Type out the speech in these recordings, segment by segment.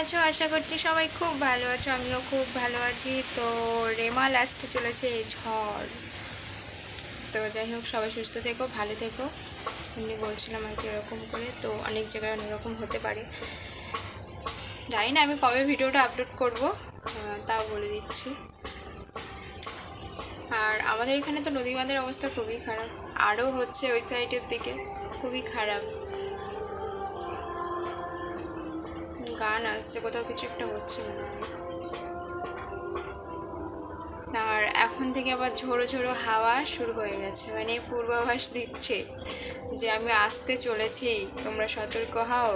আছো? আশা করছি সবাই খুব ভালো আছো, আমিও খুব ভালো আছি। তো রেমাল আসতে চলেছে এই ঝড়। তো যাই হোক, সবাই সুস্থ থেকো, ভালো থেকো। এমনি বলছিলাম আর কি এরকম করে, তো অনেক জায়গায় অনেক রকম হতে পারে। জানি না আমি কবে ভিডিওটা আপলোড করব তাও বলে দিচ্ছি। আর আমাদের এখানে তো নদী বাঁধের অবস্থা খুবই খারাপ। আরও হচ্ছে ওই সাইডের দিকে, খুবই খারাপ। গান আসছে, কোথাও কিছু একটা হচ্ছে মনে হয়। আর এখন থেকে আবার ঝোড়ো ঝোড়ো হাওয়া শুরু হয়ে গেছে মানে পূর্বাভাস দিচ্ছে যে আমি আসতে চলেছি, তোমরা সতর্ক হও।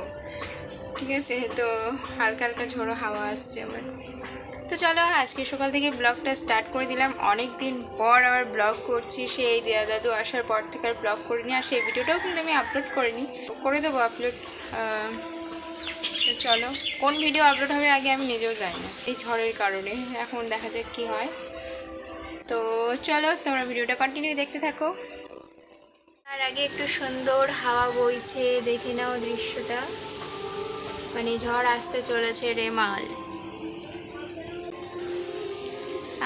ঠিক আছে, তো হালকা হালকা ঝোড়ো হাওয়া আসছে আবার। তো চলো আজকে সকাল থেকে ব্লগটা স্টার্ট করে দিলাম। অনেক দিন পর আবার ব্লগ করছি, সেই দিদা দাদু আসার পর থেকে আর ব্লগ করিনি, আর সেই ভিডিওটাও কিন্তু আমি আপলোড করিনি। করে দেবো আপলোড চলো, কোন ভিডিও আপলোড হবে আগে আমি নিজেও জানি না। এই ঝড়ের কারণে। এখন দেখা যাক কি হয়। তো চলো, তোমরা ভিডিওটা কন্টিনিউ দেখতে থাকো। তার আগে একটু সুন্দর হাওয়া বইছে, দেখে নাও দৃশ্যটা। মানে ঝড় আসতে চলেছে রেমাল।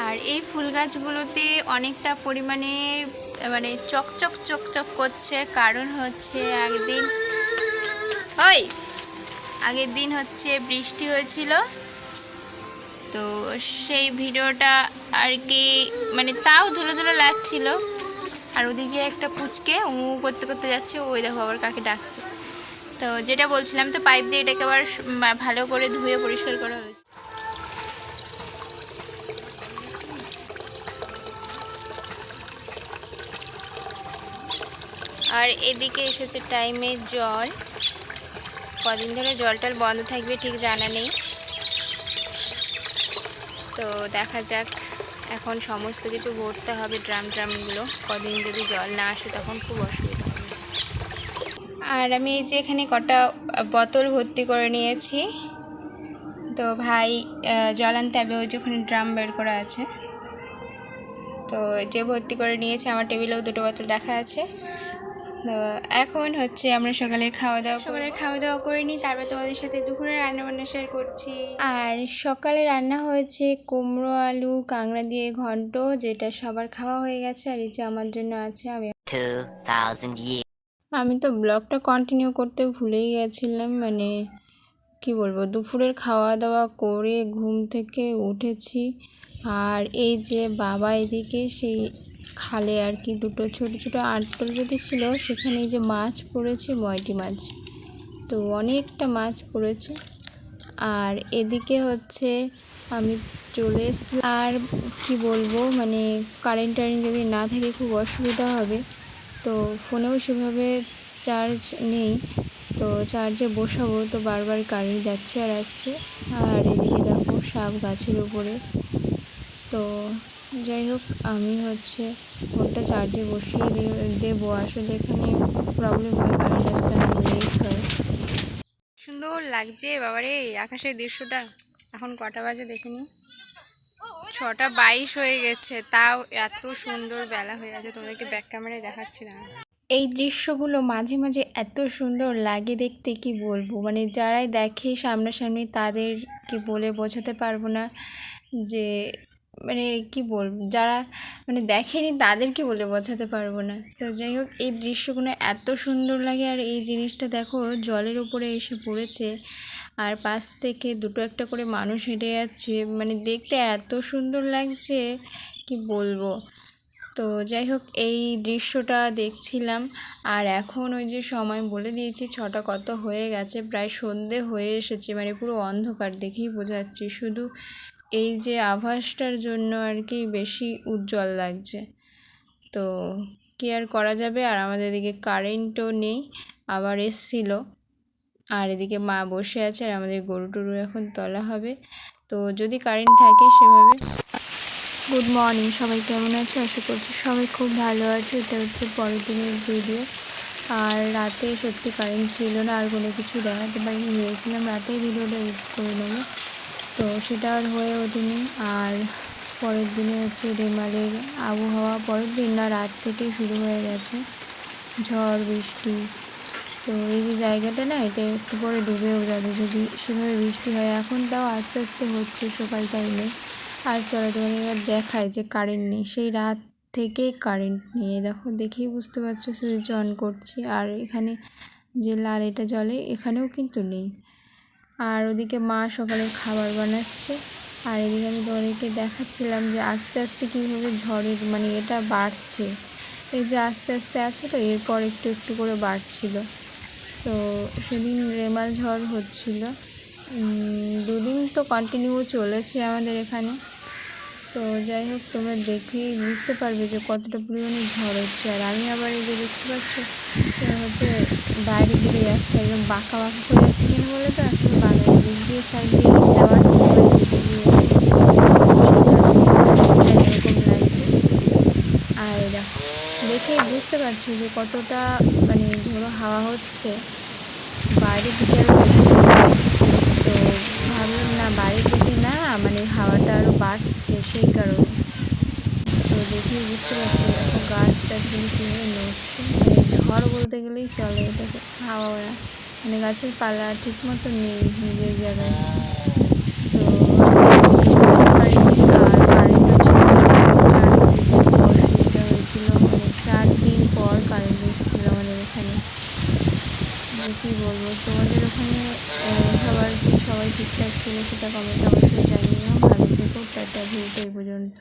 আর এই ফুল গাছগুলোতে অনেকটা পরিমাণে মানে চকচক চকচক করছে। কারণ হচ্ছে একদিন ওই! আগের দিন হচ্ছে বৃষ্টি হয়েছিল। তো সেই ভিডিওটা আর কি মানে তাও ধুলো ধুলো লাগছিল। আর ওদিকে একটা পুচকে উ করতে করতে যাচ্ছে, ওই দেখো আবার কাকে ডাকছে। তো যেটা বলছিলাম তো পাইপ দিয়ে এটাকে আবার ভালো করে ধুয়ে পরিষ্কার করা হয়েছে। আর এদিকে এসেছে টাইমে জল। কদিন ধরে জল টল বন্ধ থাকবে, ঠিক জানা নেই। তো দেখা যাক, এখন সমস্ত কিছু ভরতে হবে ড্রাম ট্রামগুলো। কদিন যদি জল না আসে তখন খুব অসুবিধা আর আমি এই যে এখানে কটা বোতল ভর্তি করে নিয়েছি। তো ভাই জল আনতে হবে ওই যে ওখানে ড্রাম বের করা আছে। তো যে ভর্তি করে নিয়েছে, আমার টেবিলেও দুটো বোতল রাখা আছে। তো এখন হচ্ছে আমরা সকালের খাওয়া দাওয়া সকালের খাওয়া দাওয়া করে নিই তারপর তোমাদের সাথে দুপুরে রান্না বান্না শেয়ার করছি। আর সকালে রান্না হয়েছে কুমড়ো আলু কাংড়া দিয়ে ঘন্ট যেটা সবার খাওয়া হয়ে গেছে আর এই যে আমার জন্য আছে আমি 2000 years আমি তো ব্লগটা কন্টিনিউ করতে ভুলেই গেছিলাম মানে কি বলব দুপুরের খাওয়া দাওয়া করে ঘুম থেকে উঠেছি। আর এই যে বাবা এদিকে সেই খালে আর কি দুটো ছোট ছোট আটল ছিল, সেখানে যে মাছ পড়েছে ময়টি মাছ। তো অনেকটা মাছ পড়েছে। আর এদিকে হচ্ছে আমি চলে এসেছি আর কি বলব মানে কারেন্ট টারেন্ট যদি না থাকে খুব অসুবিধা হবে। তো ফোনেও সেভাবে চার্জ নেই। তো চার্জে বসাবো, তো বারবার কারেন্ট যাচ্ছে আর আসছে। আর এদিকে দেখো সাপ গাছের উপরে। তো যাই হোক আমি হচ্ছে ফোনটা চার্জে বসিয়ে দেবো। আসলে এখানে প্রবলেম হয় কারেন্ট আসতে না লেট হয়। সুন্দর লাগছে বাবারে আকাশের দৃশ্যটা। এখন কটা বাজে দেখিনি ছটা বাইশ হয়ে গেছে তাও এত সুন্দর বেলা হয়ে গেছে তোমাদেরকে ব্যাক ক্যামেরায় দেখাচ্ছি না। এই দৃশ্যগুলো মাঝে মাঝে এত সুন্দর লাগে দেখতে কি বলব? মানে যারাই দেখে সামনাসামনি তাদের কি বলে বোঝাতে পারব না যে মানে কি বলব, যারা মানে দেখেনি তাদেরকে বলে বোঝাতে পারব না। তো যাই হোক, এই দৃশ্যগুলো এত সুন্দর লাগে আর এই জিনিসটা দেখো, জলের উপরে এসে পড়েছে আর পাশ থেকে দুটো একটা করে মানুষ হেঁটে যাচ্ছে। মানে দেখতে এত সুন্দর লাগছে, কি বলব। তো যাই হোক, এই দৃশ্যটা দেখছিলাম আর এখন ওই যে সময় বলে দিয়েছি, ছটা কত হয়ে গেছে, প্রায় সন্ধে হয়ে এসেছে। মানে পুরো অন্ধকার দেখেই বোঝা যাচ্ছে। শুধু এই যে আভাসটার জন্য আর কি বেশি উজ্জ্বল লাগছে। তো কি আর করা যাবে? আর আমাদের এদিকে কারেন্টও নেই, আবার এসছিল। আর এদিকে মা বসে আছে আর আমাদের গরু টরু এখন তোলা হবে। তো যদি কারেন্ট থাকে সেভাবে। গুড মর্নিং সবাই কেমন আছে? আশা করছি সবাই খুব ভালো আছে। এটা হচ্ছে পরের দিনের ভিডিও আর রাতে সত্যি কারেন্ট ছিল না, আর কোনো কিছু দেখাতে পারিনি। ভেবেছিলাম রাতেই ভিডিওটা এডিট করে নেব। তো সেটা আর হয়ে ওঠেনি। আর পরের দিনে হচ্ছে রেমালের আবহাওয়া। পরের দিন না, রাত থেকেই শুরু হয়ে গেছে। ঝড়, বৃষ্টি। তো এই যে জায়গাটা না, এটা একটু পরে ডুবেও যাবে। যদি সেভাবে বৃষ্টি হয়, এখন তাও আস্তে আস্তে হচ্ছে সকাল টাইমে আর চলো তোমাকে এবার দেখায় যে কারেন্ট নেই। সেই রাত থেকেই কারেন্ট নেই। এই দেখো, দেখেই বুঝতে পারছ, সুইচ অন করছি। আর এখানে যে লাল এটা জলে, এখানেও কিন্তু নেই। আর ওদিকে মা সকালে খাবার বানাচ্ছে। আর এদিকে আমি তোমাদেরকে দেখাচ্ছিলাম যে আস্তে আস্তে কীভাবে ঝড়ের মানে এটা বাড়ছে। এই যে আস্তে আস্তে আছে তো, এরপর একটু একটু করে বাড়ছিল। তো সেদিন রেমাল ঝড় হচ্ছিল। দুদিন তো কন্টিনিউ চলেছে আমাদের এখানে। তো যাই হোক, তোমরা দেখেই বুঝতে পারবে যে কতটা পরিমাণে ঝড় হচ্ছে। আর আমি আবার এই যে দেখতে পাচ্ছ হচ্ছে বাইরে দিকে যাচ্ছে, একদম বাঁকা বাঁকা করে যাচ্ছে কেন বলে তো? এখন বাংলা দিক দিয়ে সাইড দিয়ে দেওয়া গিয়ে এরকম আর দেখো, দেখেই বুঝতে পারছ যে কতটা মানে ঝোড়ো হাওয়া হচ্ছে। বাইরে দিকে তো ভাবলাম না বাইরের দিকে না মানে হাওয়াটা আরও বাড়ছে সেই কারণে। তো দেখেই বুঝতে পারছি দেখো গাছ টাছগুলো কীভাবে নড়ছে। ঝড় বলতে গেলেই চলে এটাকে। হাওয়া মানে গাছের পালা ঠিক মতো নেই নিজের জায়গায়। তো আমি পারিনি আর কারেন্টও ছিল চার্জ দিতে একটু অসুবিধা হয়েছিল মানে চার দিন পর কারেন্ট এসেছিল আমাদের এখানে আর কী বলব? তোমাদের ওখানে সবার সবাই ঠিকঠাক ছিল সেটা কমেন্ট অবশ্যই জানিও। ভালো থেকো, টাটা ভিডিওটা এই পর্যন্ত।